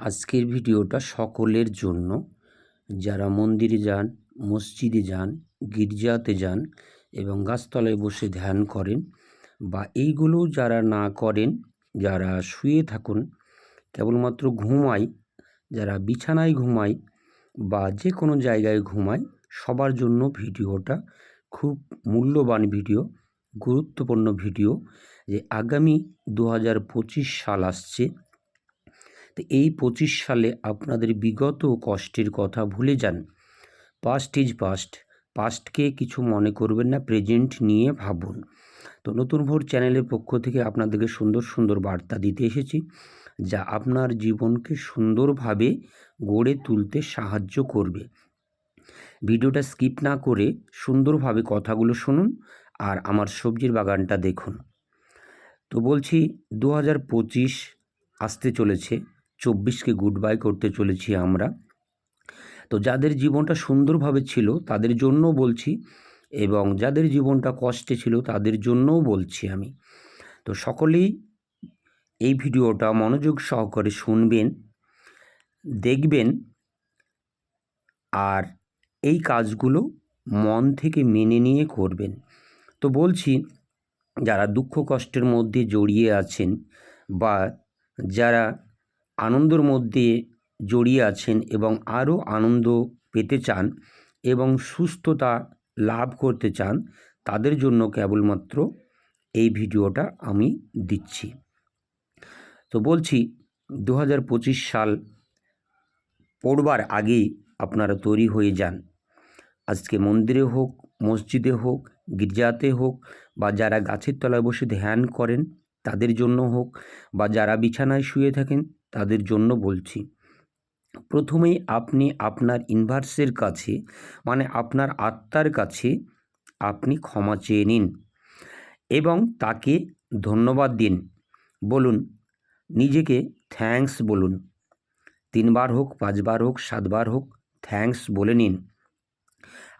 আজকের ভিডিওটা সকলের জন্য। যারা মন্দিরে যান, মসজিদে যান, গির্জাতে যান এবং গাছতলায় বসে ধ্যান করেন বা এইগুলো যারা না করেন, যারা শুয়ে থাকুন, কেবলমাত্র ঘুমায়, যারা বিছানায় ঘুমায় বা যে কোনো জায়গায় ঘুমায়, সবার জন্য ভিডিওটা খুব মূল্যবান ভিডিও, গুরুত্বপূর্ণ ভিডিও যে আগামী দু হাজার পঁচিশ সাল আসছে। তো এই পঁচিশ সালে আপনাদের বিগত কষ্টের কথা ভুলে যান। পাস্ট ইজ পাস্ট পাস্টকে কিছু মনে করবেন না প্রেজেন্ট নিয়ে ভাবুন। তো নতুন ভোর চ্যানেলের পক্ষ থেকে আপনাদেরকে সুন্দর সুন্দর বার্তা দিতে এসেছি, যা আপনার জীবনকে সুন্দরভাবে গড়ে তুলতে সাহায্য করবে। ভিডিওটা স্কিপ না করে সুন্দরভাবে কথাগুলো শুনুন আর আমার সবজির বাগানটা দেখুন। তো বলছি, দু হাজার পঁচিশ আসতে চলেছে। চব্বিশকে গুড বাই করতে চলেছি আমরা। তো যাদের জীবনটা সুন্দরভাবে ছিল, তাদের জন্য বলছি এবং যাদের জীবনটা কষ্টে ছিল, তাদের জন্যও বলছি আমি। তো সকলেই এই ভিডিওটা মনোযোগ সহকারে শুনবেন, দেখবেন আর এই কাজগুলো মন থেকে মেনে নিয়ে করবেন। তো বলছি, যারা দুঃখ কষ্টের মধ্যে জড়িয়ে আছেন বা যারা আনন্দর মধ্যে জড়িয়ে আছেন এবং আরও আনন্দ পেতে চান এবং সুস্থতা লাভ করতে চান, তাদের জন্য কেবলমাত্র এই ভিডিওটা আমি দিচ্ছি। তো বলছি দু হাজার পঁচিশ সাল পড়বার আগেই আপনারা তৈরি হয়ে যান। আজকে মন্দিরে হোক, মসজিদে হোক, গির্জাতে হোক বা যারা গাছের তলায় বসে ধ্যান করেন, তাদের জন্য হোক বা যারা বিছানায় শুয়ে থাকেন তাদের জন্য বলছি। প্রথমেই আপনি আপনার ইনভার্সের কাছে মানে আপনার আত্মার কাছে আপনি ক্ষমা চেয়ে নিন এবং তাকে ধন্যবাদ দিন। বলুন, নিজেকে থ্যাঙ্কস বলুন। তিনবার হোক, পাঁচবার হোক, সাতবার হোক থ্যাঙ্কস বলে নিন।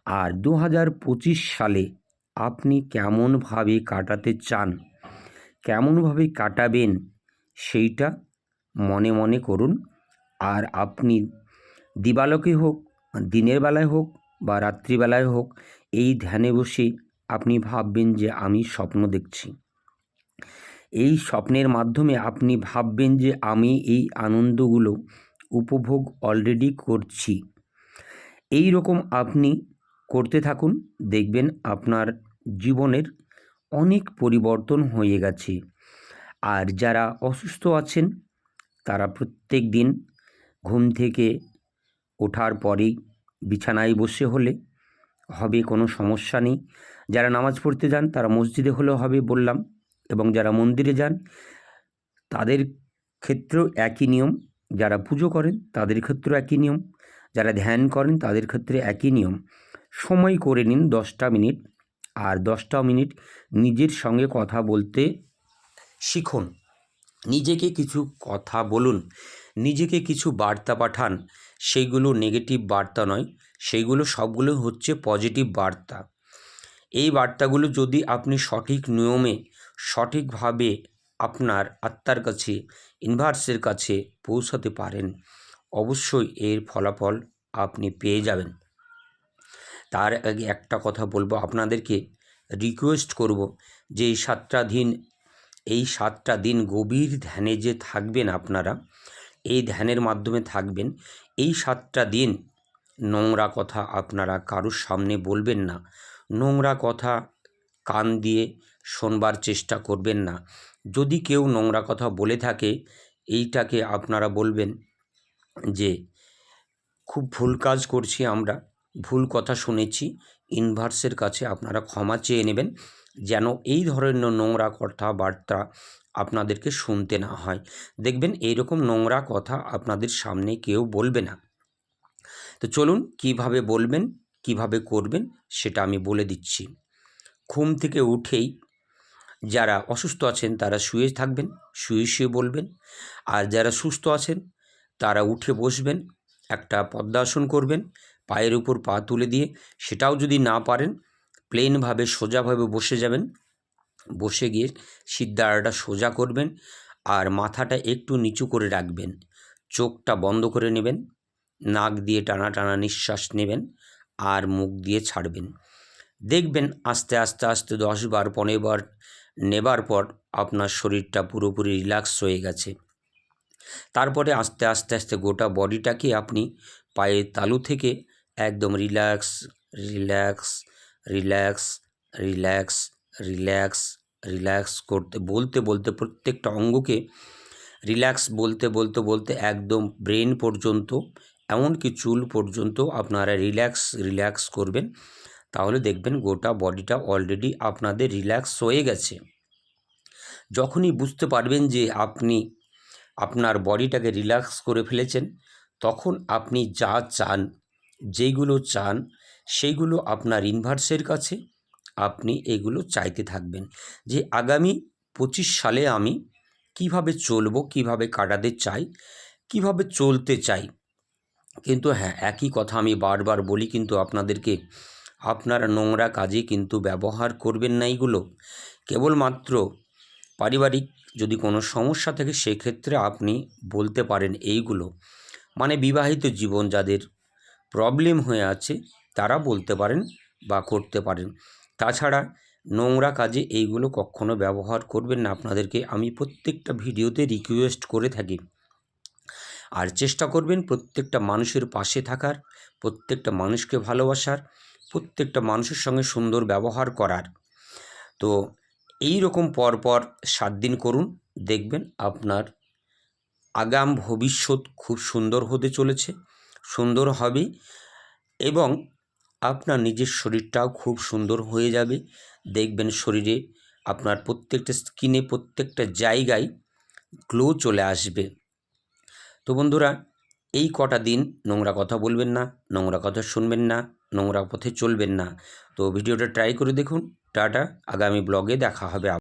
আর দু হাজার পঁচিশ সালে আপনি কেমনভাবে কাটাতে চান, কেমনভাবে কাটাবেন, সেইটা মনে মনে করুন। আর আপনি দিবালোকে হোক, দিনের বেলায় হোক বা রাত্রিবেলায় হোক, এই ধ্যানে বসে আপনি ভাববেন যে, আমি স্বপ্ন দেখছি। এই স্বপ্নের মাধ্যমে আপনি ভাববেন যে, আমি এই আনন্দগুলো উপভোগ অলরেডি করছি। এই রকম আপনি করতে থাকুন, দেখবেন আপনার জীবনের অনেক পরিবর্তন হয়ে গেছে। আর যারা অসুস্থ আছেন তারা প্রত্যেক দিন ঘুম থেকে ওঠার পরেই বিছানায় বসে হলে হবে কোনো সমস্যা নেই। যারা নামাজ পড়তে যান, তারা মসজিদে হলেও হবে বললাম, এবং যারা মন্দিরে যান, তাদের ক্ষেত্রেও একই নিয়ম। যারা পুজো করেন, তাদের ক্ষেত্রেও একই নিয়ম। যারা ধ্যান করেন, তাদের ক্ষেত্রে একই নিয়ম। সময় করে নিন দশটা মিনিট, আর দশটা মিনিট নিজের সঙ্গে কথা বলতে শিখুন। নিজেকে কিছু কথা বলুন, নিজেকে কিছু বার্তা পাঠান সেইগুলো নেগেটিভ বার্তা নয় সেইগুলো সবগুলো হচ্ছে পজিটিভ বার্তা। এই বার্তাগুলো যদি আপনি সঠিক নিয়মে, সঠিকভাবে আপনার আত্মার কাছে ইনভার্সের কাছে পৌঁছাতে পারেন, অবশ্যই এর ফলাফল আপনি পেয়ে যাবেন। তার আগে একটা কথা বলব, আপনাদেরকে রিকোয়েস্ট করব যে সাতটা দিন এই সাতটা দিন গভীর ধ্যানে যে থাকবেন আপনারা, এই ধ্যানের মাধ্যমে থাকবেন। এই সাতটা দিন নোংরা কথা আপনারা কারোর সামনে বলবেন না। নোংরা কথা কান দিয়ে শোনবার চেষ্টা করবেন না। যদি কেউ নোংরা কথা বলে থাকে, এইটাকে আপনারা বলবেন যে, খুব ভুল কাজ করছি আমরা, ভুল কথা শুনেছি ইনভার্সের কাছে আপনারা ক্ষমা চেয়ে নেবেন, যেন এই ধরনের নোংরা কথাবার্তা আপনাদেরকে শুনতে না হয়। দেখবেন, এইরকম নোংরা কথা আপনাদের সামনে কেউ বলবে না। তো চলুন, কীভাবে বলবেন, কীভাবে করবেন, সেটা আমি বলে দিচ্ছি। ঘুম থেকে উঠেই যারা অসুস্থ আছেন, তারা শুয়ে থাকবেন, শুয়ে শুয়ে বলবেন। আর যারা সুস্থ আছেন, তারা উঠে বসবেন, একটা পদ্মাসন করবেন পায়ের উপর পা তুলে দিয়ে সেটাও যদি না পারেন প্লেনভাবে সোজাভাবে বসে যাবেন। বসে গিয়ে সিদ্ধারাটা সোজা করবেন আর মাথাটা একটু নিচু করে রাখবেন। চোখটা বন্ধ করে নেবেন, নাক দিয়ে টানা টানা নিঃশ্বাস নেবেন আর মুখ দিয়ে ছাড়বেন। দেখবেন আস্তে আস্তে আস্তে দশ বার, পনেরো বার নেবার পর আপনার শরীরটা পুরোপুরি রিল্যাক্স হয়ে গেছে। তারপরে আস্তে আস্তে আস্তে গোটা বডিটাকে আপনি পায়ের তালু থেকে একদম relax relax relax relax relax relax করতে, বলতে বলতে প্রত্যেকটা অঙ্গকে রিল্যাক্স বলতে বলতে বলতে একদম ব্রেন পর্যন্ত, এমনকি চুল পর্যন্ত আপনারা রিল্যাক্স রিল্যাক্স করবেন। তাহলে দেখবেন গোটা বডিটা অলরেডি আপনাদের রিল্যাক্স হয়ে গেছে। যখনই বুঝতে পারবেন যে আপনি, আপনার বডিটাকে রিল্যাক্স করে ফেলেছেন, তখন আপনি যা চান যেইগুলো চান, সেইগুলো আপনার ইনভার্সের কাছে আপনি এগুলো চাইতে থাকবেন। যে আগামী পঁচিশ সালে আমি কীভাবে চলবো, কীভাবে কাটাতে চাই, কীভাবে চলতে চাই, কিন্তু হ্যাঁ একই কথা আমি বারবার বলি, কিন্তু আপনাদেরকে আপনার নোংরা কাজে কিন্তু ব্যবহার করবেন না এইগুলো। কেবলমাত্র পারিবারিক যদি কোনো সমস্যা থাকে, সেক্ষেত্রে আপনি বলতে পারেন এইগুলো। মানে বিবাহিত জীবন যাদের প্রবলেম হয়ে আছে, তারা বলতে পারেন বা করতে পারেন। তাছাড়া নোংরা কাজে এইগুলো কখনো ব্যবহার করবেন না। আপনাদেরকে আমি প্রত্যেকটা ভিডিওতে রিকোয়েস্ট করে থাকি। আর চেষ্টা করবেন প্রত্যেকটা মানুষের পাশে থাকার, প্রত্যেকটা মানুষকে ভালোবাসার, প্রত্যেকটা মানুষের সঙ্গে সুন্দর ব্যবহার করার। তো এই রকম পরপর সাত দিন করুন, দেখবেন আপনার আগাম ভবিষ্যৎ খুব সুন্দর হতে চলেছে। সুন্দর হবে এবং আপনার নিজের শরীরটাও খুব সুন্দর হয়ে যাবে। দেখবেন শরীরে আপনার প্রত্যেকটা স্কিনে প্রত্যেকটা জায়গায় গ্লো চলে আসবে। তো বন্ধুরা, এই কটা দিন নোংরা কথা বলবেন না, নোংরা কথা শুনবেন না, নোংরা পথে চলবেন না। তো ভিডিওটা ট্রাই করে দেখুন। টাটা, আগামী ব্লগে দেখা হবে